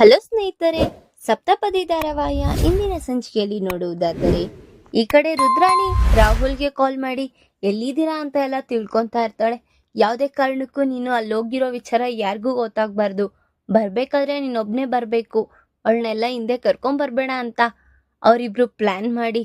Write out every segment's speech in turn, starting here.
Hello ಸ್ನೇಹಿತರೆ, ಸಪ್ತಪದಿ ಧಾರಾವಾಹಿಯ ಇಂದಿನ ಸಂಚಿಕೆಯಲ್ಲಿ ನೋಡುವುದಾದರೆ, ಈ ಕಡೆ ರುದ್ರಾಣಿ ರಾಹುಲ್ಗೆ ಕಾಲ್ ಮಾಡಿ, ಎಲ್ಲಿದ್ದೀರಾ ಅಂತ ಎಲ್ಲ ತಿಳ್ಕೊತಾ ಇರ್ತಾಳೆ. ಯಾವುದೇ ಕಾರಣಕ್ಕೂ ನೀನು ಅಲ್ಲಿ ಹೋಗಿರೋ ವಿಚಾರ ಯಾರಿಗೂ ಗೊತ್ತಾಗ್ಬಾರ್ದು. ಬರ್ಬೇಕಾದ್ರೆ ನೀನೊಬ್ನೇ ಬರಬೇಕು. ಅವಳನ್ನೆಲ್ಲ ಹಿಂದೆ ಕರ್ಕೊಂಬರ್ಬೇಡ ಅಂತ ಅವರಿಬ್ರು ಪ್ಲ್ಯಾನ್ ಮಾಡಿ,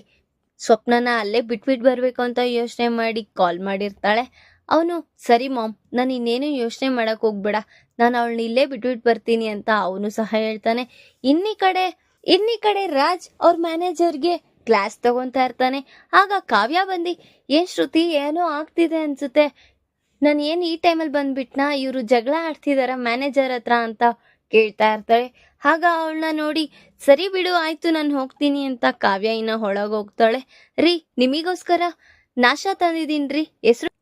ಸ್ವಪ್ನನ ಅಲ್ಲೇ ಬಿಟ್ಬಿಟ್ಟು ಬರಬೇಕು ಅಂತ ಯೋಚನೆ ಮಾಡಿ ಕಾಲ್ ಮಾಡಿರ್ತಾಳೆ. ಅವನು, ಸರಿ ಮಾಮ್, ನಾನು ಇನ್ನೇನು ಯೋಚನೆ ಮಾಡಕ್ ಹೋಗ್ಬೇಡ. ನಾನು ಅವಳನ್ನ ಇಲ್ಲೇ ಬಿಟ್ಬಿಟ್ಟು ಬರ್ತೀನಿ ಅಂತ ಅವನು ಸಹ ಹೇಳ್ತಾನೆ. ಇನ್ನಿ ಕಡೆ ಇನ್ನಿ ಕಡೆ ರಾಜ್ ಅವ್ರ ಮ್ಯಾನೇಜರ್ಗೆ ಕ್ಲಾಸ್ ತಗೊಂತಾ ಇರ್ತಾನೆ. ಆಗ ಕಾವ್ಯ ಬಂದು, ಏನ್ ಶ್ರುತಿ, ಏನೋ ಆಗ್ತಿದೆ ಅನ್ಸುತ್ತೆ. ನಾನು ಏನು ಈ ಟೈಮಲ್ಲಿ ಬಂದ್ಬಿಟ್ನಾ? ಇವರು ಜಗಳ ಆಡ್ತಿದಾರ ಮ್ಯಾನೇಜರ್ ಹತ್ರ ಅಂತ ಕೇಳ್ತಾ ಇರ್ತಾಳೆ. ಆಗ ಅವಳನ್ನ ನೋಡಿ, ಸರಿ ಬಿಡು, ಆಯ್ತು, ನಾನು ಹೋಗ್ತೀನಿ ಅಂತ ಕಾವ್ಯ ಇನ್ನ ಹೊಳಗೆ ಹೋಗ್ತಾಳೆ. ರೀ, ನಿಮಿಗೋಸ್ಕರ ನಾಶ ತಂದಿದ್ದೀನಿ ರೀ. ಹೆಸ್ರು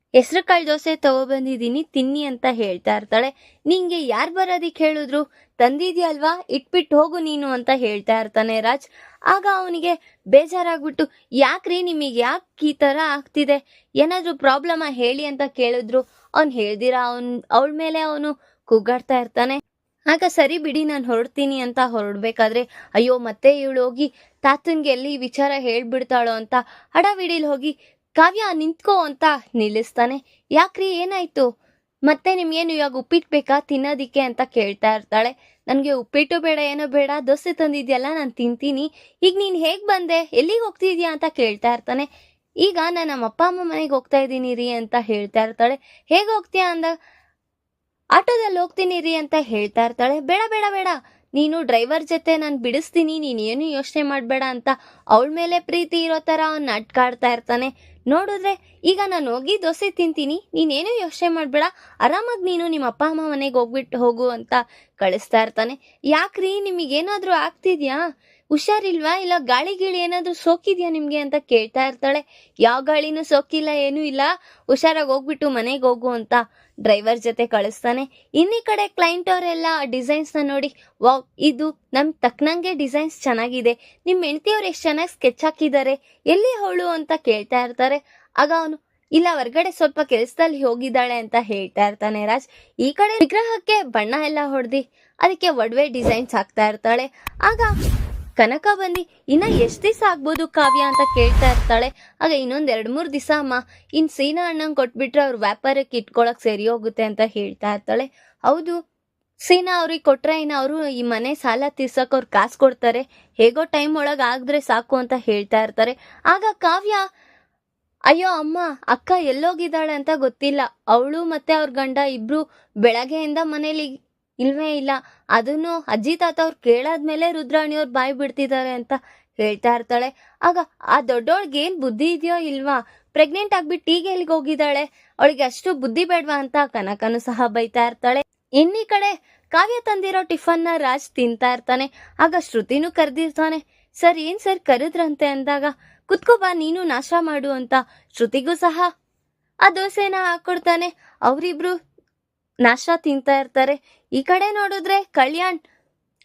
ಕಾಳು ದೋಸೆ ತಗೊಬಂದಿದ್ದೀನಿ, ತಿನ್ನಿ ಅಂತ ಹೇಳ್ತಾ ಇರ್ತಾಳೆ. ನಿಂಗೆ ಯಾರು ಬರೋದಿಕ್ ಹೇಳಿದ್ರು? ತಂದಿದ್ಯಲ್ವಾ? ಇಟ್ಬಿಟ್ಟು ಹೋಗು ನೀನು ಅಂತ ಹೇಳ್ತಾ ಇರ್ತಾನೆ ರಾಜ್. ಆಗ ಅವನಿಗೆ ಬೇಜಾರಾಗ್ಬಿಟ್ಟು, ಯಾಕ್ರಿ ನಿಮಗೆ ಯಾಕೆ ಈ ಥರ ಆಗ್ತಿದೆ? ಏನಾದರೂ ಪ್ರಾಬ್ಲಮ ಹೇಳಿ ಅಂತ ಕೇಳಿದ್ರು. ಅವ್ನು ಹೇಳ್ದಿರಾ, ಅವನ್, ಅವಳ ಮೇಲೆ ಅವನು ಕೂಗಾಡ್ತಾ ಇರ್ತಾನೆ. ಆಗ ಸರಿ ಬಿಡಿ, ನಾನು ಹೊರಡ್ತೀನಿ ಅಂತ ಹೊರಡ್ಬೇಕಾದ್ರೆ, ಅಯ್ಯೋ, ಮತ್ತೆ ಇವಳು ಹೋಗಿ ತಾತನ್ಗೆ ಎಲ್ಲಿ ವಿಚಾರ ಹೇಳ್ಬಿಡ್ತಾಳೋ ಅಂತ ಹಡವಿಡಿಲಿ ಹೋಗಿ ಕಾವ್ಯ ನಿಂತ್ಕೋ ಅಂತ ನಿಲ್ಲಿಸ್ತಾನೆ. ಯಾಕ್ರಿ ಏನಾಯ್ತು? ಮತ್ತೆ ನಿಮ್ಗೇನು ಇವಾಗ ಉಪ್ಪಿಟ್ಟು ಬೇಕಾ? ತಿನ್ನೋದಿಕ್ಕೆ ಅಂತ ಕೇಳ್ತಾ ಇರ್ತಾಳೆ. ನನಗೆ ಉಪ್ಪಿಟ್ಟು ಬೇಡ, ಏನೋ ಬೇಡ, ದೋಸೆ ತಂದಿದ್ಯಲ್ಲ, ನಾನು ತಿಂತೀನಿ. ಈಗ ನೀನು ಹೇಗೆ ಬಂದೆ? ಎಲ್ಲಿಗೆ ಹೋಗ್ತಿದ್ಯಾ ಅಂತ ಕೇಳ್ತಾ ಇರ್ತಾನೆ. ಈಗ ನಾನು ನಮ್ಮ ಅಪ್ಪ, ಅಮ್ಮ ಮನೆಗೆ ಹೋಗ್ತಾ ಇದ್ದೀನಿ ರೀ ಅಂತ ಹೇಳ್ತಾ ಇರ್ತಾಳೆ. ಹೇಗೆ ಹೋಗ್ತೀಯಾ ಅಂದ? ಆಟೋದಲ್ಲಿ ಹೋಗ್ತೀನಿ ರೀ ಅಂತ ಹೇಳ್ತಾ ಇರ್ತಾಳೆ. ಬೇಡ ಬೇಡ ಬೇಡ. ನೀನು ಡ್ರೈವರ್ ಜೊತೆ ನಾನು ಬಿಡಿಸ್ತೀನಿ, ನೀನು ಏನು ಯೋಚನೆ ಮಾಡಬೇಡ ಅಂತ ಅವಳ ಮೇಲೆ ಪ್ರೀತಿ ಇರೋ ಥರ ಅವ್ನು ನಟ್ಕಾಡ್ತಾ ಇರ್ತಾನೆ. ನೋಡಿದ್ರೆ ಈಗ ನಾನು ಹೋಗಿ ದೋಸೆ ತಿಂತೀನಿ ನೀನೇನು ಯೋಚನೆ ಮಾಡಬೇಡ, ಆರಾಮಾಗಿ ನೀನು ನಿಮ್ಮ ಅಪ್ಪ ಅಮ್ಮ ಮನೆಗೆ ಹೋಗ್ಬಿಟ್ಟು ಹೋಗು ಅಂತ ಕಳಿಸ್ತಾ ಇರ್ತಾನೆ. ಯಾಕ್ರಿ ನಿಮಗೇನಾದರೂ ಆಗ್ತಿದ್ಯಾ? ಹುಷಾರಿಲ್ವಾ? ಇಲ್ಲ, ಗಾಳಿ ಗೀಳಿ ಏನಾದರೂ ಸೋಕಿದ್ಯಾ ನಿಮಗೆ ಅಂತ ಕೇಳ್ತಾ ಇರ್ತಾಳೆ. ಯಾವ ಗಾಳಿನೂ ಸೋಕಿಲ್ಲ, ಏನೂ ಇಲ್ಲ. ಹುಷಾರಾಗಿ ಹೋಗ್ಬಿಟ್ಟು ಮನೆಗೆ ಹೋಗು ಅಂತ ಡ್ರೈವರ್ ಜೊತೆ ಕಳಿಸ್ತಾನೆ. ಇನ್ನಿ ಕಡೆ ಕ್ಲೈಂಟ್ ಅವರೆಲ್ಲ ಆ ಡಿಸೈನ್ಸ್ನ ನೋಡಿ, ವಾವ್, ಇದು ನಮ್ಗೆ ತಕ್ಕನಂಗೆ ಡಿಸೈನ್ಸ್ ಚೆನ್ನಾಗಿದೆ. ನಿಮ್ಮ ಹೆಂಡತಿಯವ್ರು ಎಷ್ಟು ಚೆನ್ನಾಗಿ ಸ್ಕೆಚ್ ಹಾಕಿದ್ದಾರೆ ಎಲ್ಲಿ ಅವಳು? ಅಂತ ಕೇಳ್ತಾ ಇರ್ತಾರೆ. ಆಗ ಅವನು, ಇಲ್ಲ, ಹೊರ್ಗಡೆ ಸ್ವಲ್ಪ ಕೆಲಸದಲ್ಲಿ ಹೋಗಿದ್ದಾಳೆ ಅಂತ ಹೇಳ್ತಾ ಇರ್ತಾನೆ ರಾಜ್. ಈ ಕಡೆ ವಿಗ್ರಹಕ್ಕೆ ಬಣ್ಣ ಎಲ್ಲ ಹೊಡೆದಿ, ಅದಕ್ಕೆ ಒಡವೆ ಡಿಸೈನ್ಸ್ ಹಾಕ್ತಾ ಇರ್ತಾಳೆ. ಆಗ ಕನಕ ಬಂದು ಇನ್ನ ಎಷ್ಟು ದಿವಸ ಆಗ್ಬೋದು ಕಾವ್ಯ ಅಂತ ಕೇಳ್ತಾ ಇರ್ತಾಳೆ. ಆಗ ಇನ್ನೊಂದ್ ಎರಡು ಮೂರು ದಿವಸ ಅಮ್ಮ, ಇನ್ ಸೀನಾ ಅಣ್ಣಂಗೆ ಕೊಟ್ಬಿಟ್ರೆ ಅವ್ರ ವ್ಯಾಪಾರಕ್ಕೆ ಇಟ್ಕೊಳಕ್ ಸರಿ ಹೋಗುತ್ತೆ ಅಂತ ಹೇಳ್ತಾ ಇರ್ತಾಳೆ. ಹೌದು, ಸೀನಾ ಅವ್ರಿಗೆ ಕೊಟ್ರೆ ಇನ್ನು ಅವರು ಈ ಮನೆ ಸಾಲ ತೀರ್ಸಕ್ ಅವ್ರು ಕಾಸು ಕೊಡ್ತಾರೆ. ಹೇಗೋ ಟೈಮ್ ಒಳಗೆ ಆಗಿದ್ರೆ ಸಾಕು ಅಂತ ಹೇಳ್ತಾ ಇರ್ತಾರೆ. ಆಗ ಕಾವ್ಯ, ಅಯ್ಯೋ ಅಮ್ಮ, ಅಕ್ಕ ಎಲ್ಲೋಗಿದ್ದಾಳೆ ಅಂತ ಗೊತ್ತಿಲ್ಲ. ಅವಳು ಮತ್ತೆ ಅವ್ರ ಗಂಡ ಇಬ್ರು ಬೆಳಗ್ಗೆಯಿಂದ ಮನೇಲಿ ಇಲ್ವೇ ಇಲ್ಲ. ಅದನ್ನು ಅಜ್ಜಿ ತಾತ ಅವ್ರು ಕೇಳಾದ್ಮೇಲೆ ರುದ್ರಾಣಿಯವ್ರು ಬಾಯಿ ಬಿಡ್ತಿದ್ದಾರೆ ಅಂತ ಹೇಳ್ತಾ ಇರ್ತಾಳೆ. ಆಗ ಆ ದೊಡ್ಡೋಳ್ಗೆ ಏನು ಬುದ್ಧಿ ಇದೆಯೋ ಇಲ್ವಾ? ಪ್ರೆಗ್ನೆಂಟ್ ಆಗ್ಬಿಟ್ಟು ಈಗ ಎಲ್ಲಿಗೆ ಹೋಗಿದ್ದಾಳೆ? ಅವಳಿಗೆ ಅಷ್ಟು ಬುದ್ಧಿ ಬೇಡವಾ ಅಂತ ಕನಕನು ಸಹ ಬೈತಾ ಇರ್ತಾಳೆ. ಇನ್ನಿ ಕಡೆ ಕಾವ್ಯ ತಂದಿರೋ ಟಿಫನ್ನ ರಾಜ್ ತಿಂತಾ ಇರ್ತಾನೆ. ಆಗ ಶ್ರುತಿನೂ ಕರೆದಿರ್ತಾನೆ. ಸರ್, ಏನ್ ಸರ್ ಕರೆದ್ರಂತೆ? ಅಂದಾಗ, ಕುತ್ಕೋ ಬಾ, ನೀನು ನಾಶ ಮಾಡು ಅಂತ ಶ್ರುತಿಗೂ ಸಹ ಆ ದೋಸೆನ ಹಾಕೊಡ್ತಾನೆ. ಅವರಿಬ್ರು ನಾಶ ತಿಂತಾ ಇರ್ತಾರೆ ಈ ಕಡೆ ನೋಡಿದ್ರೆ ಕಲ್ಯಾಣ್,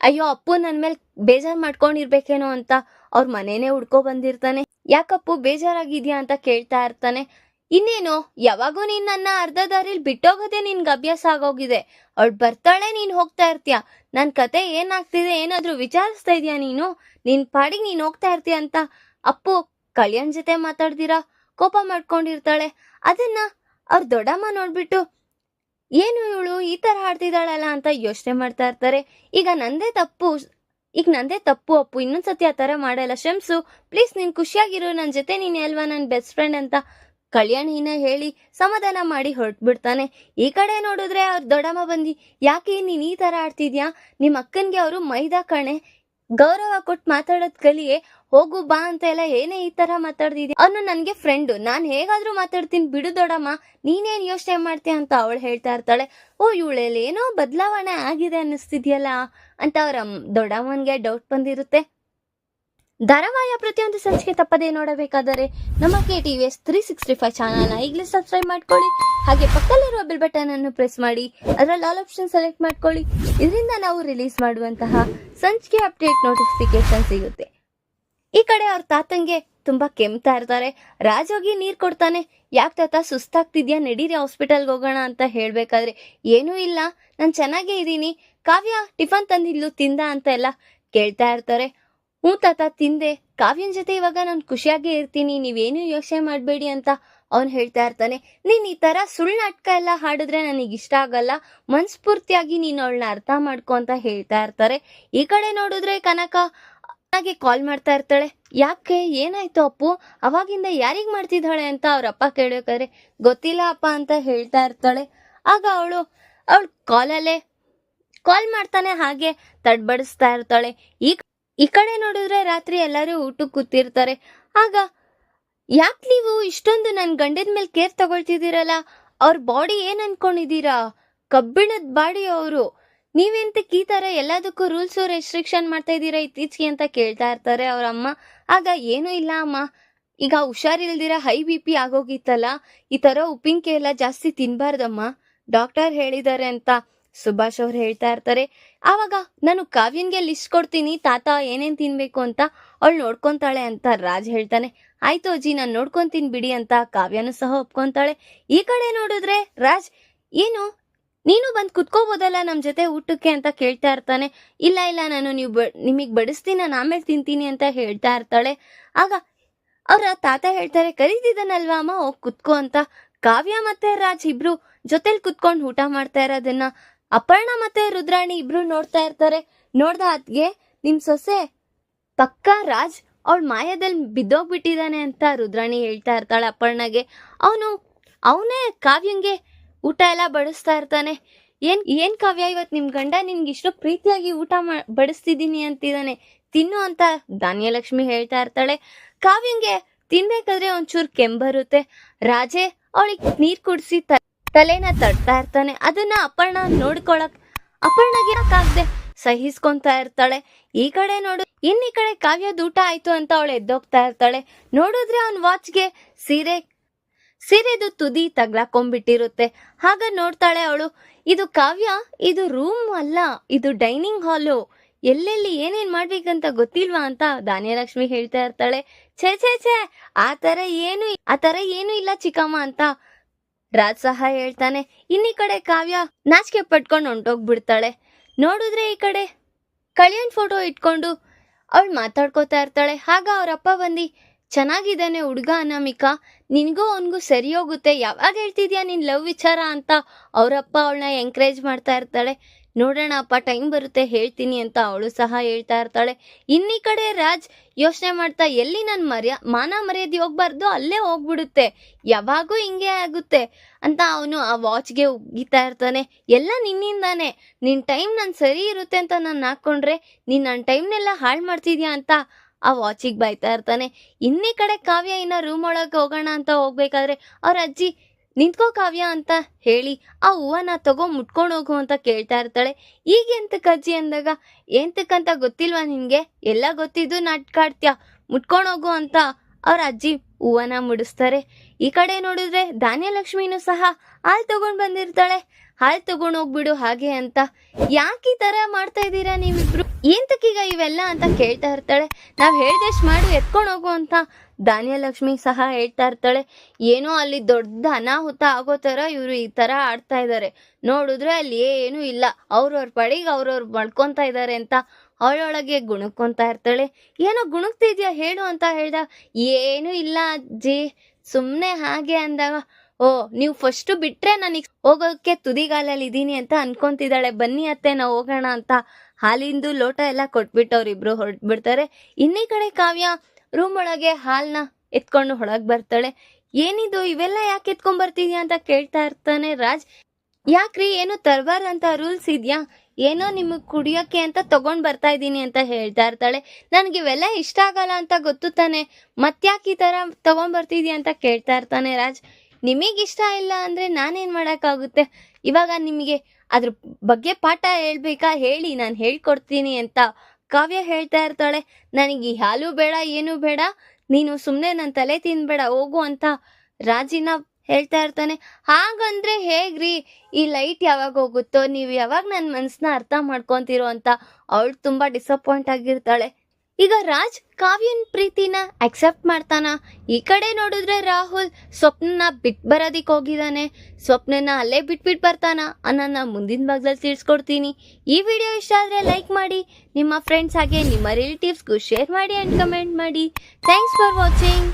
ಅಯ್ಯೋ, ಅಪ್ಪು ನನ್ನ ಮೇಲೆ ಬೇಜಾರ್ ಮಾಡ್ಕೊಂಡಿರ್ಬೇಕೇನೋ ಅಂತ ಅವ್ರ ಮನೇನೆ ಹುಡ್ಕೊ ಬಂದಿರ್ತಾನೆ. ಯಾಕಪ್ಪು, ಬೇಜಾರಾಗಿದ್ಯಾ ಅಂತ ಕೇಳ್ತಾ ಇರ್ತಾನೆ. ಇನ್ನೇನು, ಯಾವಾಗೂ ನೀನ್ ನನ್ನ ಅರ್ಧ ದಾರಿಲಿ ಬಿಟ್ಟೋಗೋದೇ ನಿನ್ಗೆ ಅಭ್ಯಾಸ ಆಗೋಗಿದೆ. ಅವಳು ಬರ್ತಾಳೆ, ನೀನ್ ಹೋಗ್ತಾ ಇರ್ತೀಯ. ನನ್ ಕತೆ ಏನಾಗ್ತಿದೆ, ಏನಾದರೂ ವಿಚಾರಿಸ್ತಾ ಇದೀಯಾ ನೀನು? ನಿನ್ ಪಾಡಿಗೆ ನೀನ್ ಹೋಗ್ತಾ ಇರ್ತೀಯ ಅಂತ ಅಪ್ಪು ಕಲ್ಯಾಣ್ ಜೊತೆ ಮಾತಾಡ್ದಿರಾ? ಕೋಪ ಮಾಡ್ಕೊಂಡಿರ್ತಾಳೆ. ಅದನ್ನ ಅವ್ರ ದೊಡ್ಡಮ್ಮ ನೋಡ್ಬಿಟ್ಟು ಏನು ಇವಳು ಈ ತರ ಆಡ್ತಿದ್ದಾಳಲ್ಲ ಅಂತ ಯೋಚನೆ ಮಾಡ್ತಾ ಇರ್ತಾರೆ. ಈಗ ನಂದೇ ತಪ್ಪು, ಈಗ ನಂದೇ ತಪ್ಪು ಅಪ್ಪು, ಇನ್ನೊಂದ್ಸತಿ ಆ ಥರ ಮಾಡಲ್ಲ. ಶಮ್ಸು ಪ್ಲೀಸ್ ನೀನು ಖುಷಿಯಾಗಿರು ನನ್ನ ಜೊತೆ ನೀನು ಅಲ್ವಾ ನನ್ನ ಬೆಸ್ಟ್ ಫ್ರೆಂಡ್ ಅಂತ ಕಲ್ಯಾಣಿನ ಹೇಳಿ ಸಮಾಧಾನ ಮಾಡಿ ಹೊರಟ್ಬಿಡ್ತಾನೆ. ಈ ಕಡೆ ನೋಡಿದ್ರೆ ಅವ್ರ ದೊಡ್ಡಮ್ಮ ಬಂದು, ಯಾಕೆ ನೀನು ಈ ಥರ ಆಡ್ತಿದ್ಯಾ? ನಿಮ್ಮ ಅಕ್ಕನಿಗೆ ಅವರು ಮೈದಾ ಕಣೆ. ಗೌರವ ಕೊಟ್ಟು ಮಾತಾಡೋದ್ ಕಲಿಯೇ ಹೋಗು ಬಾ ಅಂತ ಎಲ್ಲ ಏನೇ ಈ ತರ ಮಾತಾಡ್ತಿದ್ಯಾ ಅವನು ನನಗೆ ಫ್ರೆಂಡು ನಾನು ಹೇಗಾದ್ರೂ ಮಾತಾಡ್ತೀನಿ. ಬಿಡು ದೊಡಮ್ಮ. ನೀನೇನ್ ಯೋಚನೆ ಮಾಡ್ತೀಯ ಅಂತ ಅವಳು ಹೇಳ್ತಾ ಇರ್ತಾಳೆ. ಓ, ಇವಳಲ್ಲಿ ಏನೋ ಬದಲಾವಣೆ ಆಗಿದೆ ಅನ್ನಿಸ್ತಿದ್ಯಲ್ಲ ಅಂತ ಅವ್ರ ದೊಡ್ಡಮ್ಮನ್ಗೆ ಡೌಟ್ ಬಂದಿರುತ್ತೆ. ಧಾರಾವಾಹಿಯ ಪ್ರತಿಯೊಂದು ಸಂಚಿಕೆ ತಪ್ಪದೇ ನೋಡಬೇಕಾದರೆ ನಮ್ಮ K T V S three sixty five ಚಾನಲ್ನ ಈಗಲೇ ಸಬ್ಸ್ಕ್ರೈಬ್ ಮಾಡ್ಕೊಳ್ಳಿ. ಹಾಗೆ ಪಕ್ಕದಲ್ಲಿರುವ ಬೆಲ್ ಬಟನ್ ಅನ್ನು ಪ್ರೆಸ್ ಮಾಡಿ. ಅದರಲ್ಲಿ ಆಲ್ ಆಪ್ಷನ್ ಸೆಲೆಕ್ಟ್ ಮಾಡ್ಕೊಳ್ಳಿ. ಇದರಿಂದ ನಾವು ರಿಲೀಸ್ ಮಾಡುವಂತಹ ಸಂಚಿಕೆ ಅಪ್ಡೇಟ್ ನೋಟಿಫಿಕೇಶನ್ ಸಿಗುತ್ತೆ. ಈ ಕಡೆ ಅವ್ರ ತಾತಂಗೆ ತುಂಬಾ ಕೆಮ್ತಾ ಇರ್ತಾರೆ. ರಾಜೋಗಿ ನೀರ್ ಕೊಡ್ತಾನೆ. ಯಾಕೆ ತಾತ ಸುಸ್ತಾಗ್ತಿದ್ಯಾ? ನಡೀರಿ ಹಾಸ್ಪಿಟಲ್ಗೆ ಹೋಗೋಣ ಅಂತ ಹೇಳ್ಬೇಕಾದ್ರೆ, ಏನೂ ಇಲ್ಲ. ನಾನು ಚೆನ್ನಾಗೇ ಇದ್ದೀನಿ. ಕಾವ್ಯ ಟಿಫನ್ ತಂದಿದ್ಲು, ತಿಂದ ಅಂತ ಎಲ್ಲ ಕೇಳ್ತಾ ಇರ್ತಾರೆ. ಹ್ಞೂ ತಾತ, ತಿಂದೆ. ಕಾವ್ಯನ ಜೊತೆ ಇವಾಗ ನಾನು ಖುಷಿಯಾಗೇ ಇರ್ತೀನಿ. ನೀವೇನು ಯೋಚನೆ ಮಾಡಬೇಡಿ ಅಂತ ಅವ್ನು ಹೇಳ್ತಾ ಇರ್ತಾನೆ. ನೀನ್ ಈ ತರ ಸುಳ್ಳು ನಾಟಕ ಎಲ್ಲ ಹಾಡಿದ್ರೆ ನನಗೆ ಇಷ್ಟ ಆಗಲ್ಲ. ಮನ್ಸ್ಫೂರ್ತಿಯಾಗಿ ನೀನು ಅವಳನ್ನ ಅರ್ಥ ಮಾಡ್ಕೊ ಅಂತ ಹೇಳ್ತಾ ಇರ್ತಾರೆ. ಈ ಕಡೆ ನೋಡಿದ್ರೆ ಕನಕ ಅಪ್ಪಗೆ ಕಾಲ್ ಮಾಡ್ತಾ ಇರ್ತಾಳೆ. ಯಾಕೆ? ಏನಾಯ್ತು ಅಪ್ಪು? ಅವಾಗಿಂದ ಯಾರಿಗ್ ಮಾಡ್ತಿದ್ದಾಳೆ ಅಂತ ಅವ್ರ ಅಪ್ಪ ಕೇಳಬೇಕಾದ್ರೆ ಗೊತ್ತಿಲ್ಲ ಅಪ್ಪ ಅಂತ ಹೇಳ್ತಾ ಇರ್ತಾಳೆ. ಆಗ ಅವಳು ಅವಳು ಕಾಲಲ್ಲೇ ಕಾಲ್ ಮಾಡ್ತಾನೆ, ಹಾಗೆ ತಡ್ಬಡಿಸ್ತಾ ಇರ್ತಾಳೆ. ಈ ಈ ಕಡೆ ನೋಡಿದ್ರೆ ರಾತ್ರಿ ಎಲ್ಲರೂ ಊಟಕ್ಕೆ ಕೂತಿರ್ತಾರೆ. ಆಗ, ಯಾಕೆ ನೀವು ಇಷ್ಟೊಂದು ನನ್ನ ಗಂಡದ ಮೇಲೆ ಕೇರ್ ತಗೊಳ್ತಿದ್ದೀರಲ್ಲ? ಅವ್ರ ಬಾಡಿ ಏನ್ ಅನ್ಕೊಂಡಿದ್ದೀರಾ? ಕಬ್ಬಿಣದ ಬಾಡಿ ಅವರು. ನೀವೆಂತಕ್ಕೆ ಈ ತರ ಎಲ್ಲದಕ್ಕೂ ರೂಲ್ಸು ರೆಸ್ಟ್ರಿಕ್ಷನ್ ಮಾಡ್ತಾ ಇದ್ದೀರಾ ಇತ್ತೀಚೆಗೆ ಅಂತ ಕೇಳ್ತಾ ಇರ್ತಾರೆ ಅವ್ರ ಅಮ್ಮ. ಆಗ ಏನೂ ಇಲ್ಲ ಅಮ್ಮ. ಈಗ ಹುಷಾರಿಲ್ದಿರ ಹೈ ಬಿ ಪಿ ಆಗೋಗಿತ್ತಲ್ಲ, ಈ ತರ ಉಪ್ಪಿನಕಾಯಿ ಎಲ್ಲ ಜಾಸ್ತಿ ತಿನ್ಬಾರ್ದಮ್ಮ. ಡಾಕ್ಟರ್ ಹೇಳಿದ್ದಾರೆ ಅಂತ ಸುಭಾಷ್ ಅವ್ರು ಹೇಳ್ತಾ ಇರ್ತಾರೆ. ಆವಾಗ ನಾನು ಕಾವ್ಯನ್ಗೆ ಲಿಸ್ಟ್ ಕೊಡ್ತೀನಿ, ತಾತ ಏನೇನ್ ತಿನ್ಬೇಕು ಅಂತ ಅವಳು ನೋಡ್ಕೊಂತಾಳೆ ಅಂತ ರಾಜ್ ಹೇಳ್ತಾನೆ. ಆಯ್ತು ಅಜ್ಜಿ, ನಾನು ನೋಡ್ಕೊಂತೀನಿ ಬಿಡಿ ಅಂತ ಕಾವ್ಯನು ಸಹ ಒಪ್ಕೊಂತಾಳೆ. ಈ ಕಡೆ ನೋಡಿದ್ರೆ ರಾಜ್, ಏನು ನೀನು ಬಂದು ಕುತ್ಕೋಬೋದಲ್ಲ ನಮ್ಮ ಜೊತೆ ಊಟಕ್ಕೆ ಅಂತ ಕೇಳ್ತಾ ಇರ್ತಾನೆ. ಇಲ್ಲ ಇಲ್ಲ, ನಾನು ನೀವು ಬ ನಿಮಗೆ ಬಡಿಸ್ತೀನಿ, ನಾನು ಆಮೇಲೆ ತಿಂತೀನಿ ಅಂತ ಹೇಳ್ತಾ ಇರ್ತಾಳೆ. ಆಗ ಅವರ ತಾತ ಹೇಳ್ತಾರೆ ಕರೀತಿದ್ದಾನಲ್ವಾ ಅಮ್ಮ? ಹೋಗಿ ಕುತ್ಕೋ ಅಂತ. ಕಾವ್ಯ ಮತ್ತೆ ರಾಜ್ ಇಬ್ರು ಜೊತೆಲಿ ಕುತ್ಕೊಂಡು ಊಟ ಮಾಡ್ತಾ ಇರೋದನ್ನ ಅಪರ್ಣ ಮತ್ತೆ ರುದ್ರಾಣಿ ಇಬ್ರು ನೋಡ್ತಾ ಇರ್ತಾರೆ. ನೋಡ್ದ ಅದ್ಗೆ ನಿಮ್ ಸೊಸೆ ಪಕ್ಕ ರಾಜ್ ಅವಳ ಮಾಯದಲ್ಲಿ ಬಿದ್ದೋಗ್ಬಿಟ್ಟಿದ್ದಾನೆ ಅಂತ ರುದ್ರಾಣಿ ಹೇಳ್ತಾ ಇರ್ತಾಳೆ ಅಪರ್ಣಗೆ. ಅವನು, ಅವನೇ ಕಾವ್ಯಂಗೆ ಊಟ ಎಲ್ಲ ಬಡಿಸ್ತಾ ಇರ್ತಾನೆ. ಏನ್ ಏನ್ ಕಾವ್ಯ ಇವತ್ತು ನಿಮ್ ಗಂಡ ನಿನ್ಗೆ ಇಷ್ಟು ಪ್ರೀತಿಯಾಗಿ ಊಟ ಬಡಿಸ್ತಿದ್ದೀನಿ ಅಂತಿದ್ದಾನೆ ತಿನ್ನು ಅಂತ ಧಾನ್ಯಲಕ್ಷ್ಮಿ ಹೇಳ್ತಾ ಇರ್ತಾಳೆ. ಕಾವ್ಯಂಗೆ ತಿನ್ಬೇಕಾದ್ರೆ ಒಂಚೂರು ಕೆಂಬರುತ್ತೆ. ರಾಜೆ, ಅವಳಿಗೆ ನೀರ್ ಕುಡಿಸಿ ತಲೆನ ತಡ್ತಾ ಇರ್ತಾನೆ. ಅದನ್ನ ಅಪರ್ಣ ನೋಡ್ಕೊಳಕ್, ಅಪರ್ಣಗೆ ಯಾಕಾಗ್ದೆ ಸಹಿಸ್ಕೊಂತಾ ಇರ್ತಾಳೆ. ಈ ಕಡೆ ನೋಡು, ಇನ್ ಈ ಕಡೆ ಕಾವ್ಯದ ಊಟ ಆಯ್ತು ಅಂತ ಅವಳು ಎದ್ದೋಗ್ತಾ ಇರ್ತಾಳೆ. ನೋಡಿದ್ರೆ ಅವ್ನ ವಾಚ್ಗೆ ಸೀರೆ ಸೀರೆದು ತುದಿ ತಗ್ಲಾಕೊಂಡ್ಬಿಟ್ಟಿರುತ್ತೆ. ಹಾಗ ನೋಡ್ತಾಳೆ ಅವಳು, ಇದು ಕಾವ್ಯ, ಇದು ರೂಮ್ ಅಲ್ಲ, ಇದು ಡೈನಿಂಗ್ ಹಾಲು. ಎಲ್ಲೆಲ್ಲಿ ಏನೇನ್ ಮಾಡ್ಬೇಕಂತ ಗೊತ್ತಿಲ್ವಾ ಅಂತ ಧಾನ್ಯಲಕ್ಷ್ಮಿ ಹೇಳ್ತಾ ಇರ್ತಾಳೆ. ಛೇ ಛೇ ಛೇ, ಆ ತರ ಏನು ಆ ತರ ಏನು ಇಲ್ಲ ಚಿಕ್ಕಮ್ಮ ಅಂತ ರಾಜ್ ಸಹ ಹೇಳ್ತಾನೆ. ಇನ್ನೀ ಕಡೆ ಕಾವ್ಯ ನಾಚಿಕೆ ಪಟ್ಕೊಂಡು ಹೊಂಟೋಗ್ಬಿಡ್ತಾಳೆ. ನೋಡಿದ್ರೆ ಈ ಕಡೆ ಕಳಿಯನ್ ಫೋಟೋ ಇಟ್ಕೊಂಡು ಅವಳು ಮಾತಾಡ್ಕೋತಾ ಇರ್ತಾಳೆ. ಆಗ ಅವರಪ್ಪ ಬಂದು ಚೆನ್ನಾಗಿದ್ದಾನೆ ಹುಡುಗ ಅನಾಮಿಕಾ. ನಿನಗೂ ಅವನಿಗೂ ಸರಿ ಹೋಗುತ್ತೆ. ಯಾವಾಗ ಹೇಳ್ತಿದ್ಯಾ ನಿನ್ನ ಲವ್ ವಿಚಾರ ಅಂತ? ಅವರಪ್ಪ ಅವಳನ್ನ ಎಂಕರೇಜ್ ಮಾಡ್ತಾ ಇರ್ತಾಳೆ. ನೋಡೋಣ, ಅಪ್ಪ ಟೈಮ್ ಬರುತ್ತೆ, ಹೇಳ್ತೀನಿ ಅಂತ ಅವಳು ಸಹ ಹೇಳ್ತಾ ಇರ್ತಾಳೆ. ಇನ್ನಿ ಕಡೆ ರಾಜ್ ಯೋಚನೆ ಮಾಡ್ತಾ, ಎಲ್ಲಿ ನನ್ನ ಮರ್ಯ, ಮಾನ ಮರ್ಯಾದೆ ಹೋಗ್ಬಾರ್ದು, ಅಲ್ಲೇ ಹೋಗ್ಬಿಡುತ್ತೆ. ಯಾವಾಗೂ ಹಿಂಗೆ ಆಗುತ್ತೆ ಅಂತ ಅವನು ಆ ವಾಚ್ಗೆ ಉಗ್ಗಿತಾ ಇರ್ತಾನೆ. ಎಲ್ಲ ನಿನ್ನಿಂದಾನೆ. ನಿನ್ನ ಟೈಮ್ ನನ್ ಸರಿ ಇರುತ್ತೆ ಅಂತ ನಾನು ಹಾಕ್ಕೊಂಡ್ರೆ ನೀನು ನನ್ನ ಟೈಮ್ನೆಲ್ಲ ಹಾಳು ಮಾಡ್ತಿದ್ಯಾ ಅಂತ ಆ ವಾಚಿಗೆ ಬೈತಾ ಇರ್ತಾನೆ. ಇನ್ನೇ ಕಡೆ ಕಾವ್ಯ ಇನ್ನ ರೂಮ್ ಒಳಗೆ ಹೋಗೋಣ ಅಂತ ಹೋಗ್ಬೇಕಾದ್ರೆ ಅವ್ರ ಅಜ್ಜಿ, ನಿಂತ್ಕೋ ಕಾವ್ಯ ಅಂತ ಹೇಳಿ ಆ ಹೂವನ ತಗೋ ಮುಟ್ಕೊಂಡು ಹೋಗು ಅಂತ ಕೇಳ್ತಾ ಇರ್ತಾಳೆ. ಈಗ ಎಂತಕ್ಕೆ ಅಜ್ಜಿ ಅಂದಾಗ ಎಂತಕ್ಕಂತ ಗೊತ್ತಿಲ್ವಾ ನಿನ್ಗೆ? ಎಲ್ಲ ಗೊತ್ತಿದ್ದು ನಾಟ್ಕಾಡ್ತೀಯ ಮುಟ್ಕೊಂಡು ಹೋಗು ಅಂತ ಅವ್ರ ಅಜ್ಜಿ ಹೂವನ್ನ ಮುಡಿಸ್ತಾರೆ. ಈ ಕಡೆ ನೋಡಿದ್ರೆ ಧಾನ್ಯಲಕ್ಷ್ಮಿನೂ ಸಹ ಹಾಲು ತಗೊಂಡ್ ಬಂದಿರ್ತಾಳೆ. ಹಾಲು ತಗೊಂಡ್ ಹೋಗ್ಬಿಡು ಹಾಗೆ ಅಂತ. ಯಾಕೆ ಈ ತರ ಮಾಡ್ತಾ ಇದ್ದೀರಾ ನೀವಿಬ್ರು? ಏಂತಕ್ಕೀಗ ಇವೆಲ್ಲ ಅಂತ ಕೇಳ್ತಾ ಇರ್ತಾಳೆ. ನಾವು ಹೇಳ್ದಷ್ಟು ಮಾಡು, ಎತ್ಕೊಂಡು ಹೋಗು ಅಂತ ಧಾನ್ಯಲಕ್ಷ್ಮಿ ಸಹ ಹೇಳ್ತಾ ಇರ್ತಾಳೆ. ಏನೋ ಅಲ್ಲಿ ದೊಡ್ಡ ಅನಾಹುತ ಆಗೋ ತರ ಇವರು ಈ ತರ ಆಡ್ತಾ ಇದ್ದಾರೆ ನೋಡಿದ್ರೆ ಅಲ್ಲಿ ಏನೂ ಇಲ್ಲ. ಅವ್ರವ್ರ ಪಡಿಗೆ ಅವ್ರವ್ರು ಮಾಡ್ಕೊಂತ ಇದ್ದಾರೆ ಅಂತ ಅವಳೊಳಗೆ ಗುಣಕ್ಕೊಂತ ಇರ್ತಾಳೆ. ಏನೋ ಗುಣಕ್ತಿದ್ಯಾ ಹೇಳು ಅಂತ ಹೇಳ್ದ. ಏನು ಇಲ್ಲ ಅಜ್ಜಿ. ಸುಮ್ಮನೆ ಹಾಗೆ ಅಂದಾಗ, ಓ, ನೀವು ಫಸ್ಟು ಬಿಟ್ರೆ ನನಗೆ ಹೋಗೋಕ್ಕೆ ತುದಿಗಾಲಲ್ಲಿ ಇದ್ದೀನಿ ಅಂತ ಅನ್ಕೊಂತಿದ್ದಾಳೆ. ಬನ್ನಿ ಅತ್ತೆ, ನಾವು ಹೋಗೋಣ ಅಂತ. ಹಾಲಿಂದು ಲೋಟ ಎಲ್ಲ ಕೊಟ್ಬಿಟ್ಟು ಅವ್ರಿಬ್ರು ಹೊರಟ್ಬಿಡ್ತಾರೆ. ಇನ್ನೇ ಕಡೆ ಕಾವ್ಯ ರೂಮ್ ಒಳಗೆ ಹಾಲ್ನ ಎತ್ಕೊಂಡು ಹೊಳಗೆ ಬರ್ತಾಳೆ. ಏನಿದು, ಇವೆಲ್ಲ ಯಾಕೆ ಎತ್ಕೊಂಡ್ ಬರ್ತಿದ್ಯಾ ಅಂತ ಕೇಳ್ತಾ ಇರ್ತಾನೆ ರಾಜ್. ಯಾಕ್ರಿ, ಏನು ತರಬಾರ್ದಂತ ರೂಲ್ಸ್ ಇದ್ಯಾ? ಏನೋ ನಿಮಗೆ ಕುಡಿಯೋಕ್ಕೆ ಅಂತ ತಗೊಂಡು ಬರ್ತಾ ಇದ್ದೀನಿ ಅಂತ ಹೇಳ್ತಾ ಇರ್ತಾಳೆ. ನನಗೆ ಇವೆಲ್ಲ ಇಷ್ಟ ಆಗಲ್ಲ ಅಂತ ಗೊತ್ತು ತಾನೆ. ಮತ್ತ್ಯಾಕೆ ಈ ಥರ ತಗೊಂಡ್ ಬರ್ತಿದ್ಯಾ ಅಂತ ಕೇಳ್ತಾ ಇರ್ತಾನೆ ರಾಜ್. ನಿಮಗೆ ಇಷ್ಟ ಇಲ್ಲ ಅಂದರೆ ನಾನೇನು ಮಾಡೋಕ್ಕಾಗುತ್ತೆ? ಇವಾಗ ನಿಮಗೆ ಅದ್ರ ಬಗ್ಗೆ ಪಾಠ ಹೇಳ್ಬೇಕಾ? ಹೇಳಿ, ನಾನು ಹೇಳ್ಕೊಡ್ತೀನಿ ಅಂತ ಕಾವ್ಯ ಹೇಳ್ತಾ ಇರ್ತಾಳೆ. ನನಗೆ ಹಾಲು ಬೇಡ, ಏನು ಬೇಡ. ನೀನು ಸುಮ್ಮನೆ ನನ್ನ ತಲೆ ತಿನ್ಬೇಡ, ಹೋಗು ಅಂತ ರಾಜಿನ ಹೇಳ್ತಾ ಇರ್ತಾನೆ, ಹಾಗಂದ್ರೆ ಹೇಗ್ರಿ? ಈ ಲೈಟ್ ಯಾವಾಗ ಹೋಗುತ್ತೋ, ನೀವು ಯಾವಾಗ ನನ್ನ ಮನಸ್ಸನ್ನ ಅರ್ಥ ಮಾಡ್ಕೊತೀರೋ ಅಂತ ಅವಳು ತುಂಬಾ ಡಿಸಪಾಯಿಂಟ್ ಆಗಿರ್ತಾಳೆ. ಈಗ ರಾಜ್ ಕಾವ್ಯನ್ ಪ್ರೀತಿನ ಅಕ್ಸೆಪ್ಟ್ ಮಾಡ್ತಾನ? ಈ ಕಡೆ ನೋಡಿದ್ರೆ ರಾಹುಲ್ ಸ್ವಪ್ನನ ಬಿಟ್ ಬರೋದಿಕ್ ಹೋಗಿದ್ದಾನೆ ಸ್ವಪ್ನನ ಅಲ್ಲೇ ಬಿಟ್ಬಿಟ್ ಬರ್ತಾನ? ಅನ್ನೋದನ್ನ ಮುಂದಿನ ಭಾಗದಲ್ಲಿ ತಿಳಿಸ್ಕೊಡ್ತೀನಿ. ಈ ವಿಡಿಯೋ ಇಷ್ಟ ಆದ್ರೆ ಲೈಕ್ ಮಾಡಿ. ನಿಮ್ಮ ಫ್ರೆಂಡ್ಸ್ ಹಾಗೆ ನಿಮ್ಮ ರಿಲೇಟಿವ್ಸ್ಗೂ ಶೇರ್ ಮಾಡಿ ಅಂಡ್ ಕಮೆಂಟ್ ಮಾಡಿ. Thanks for watching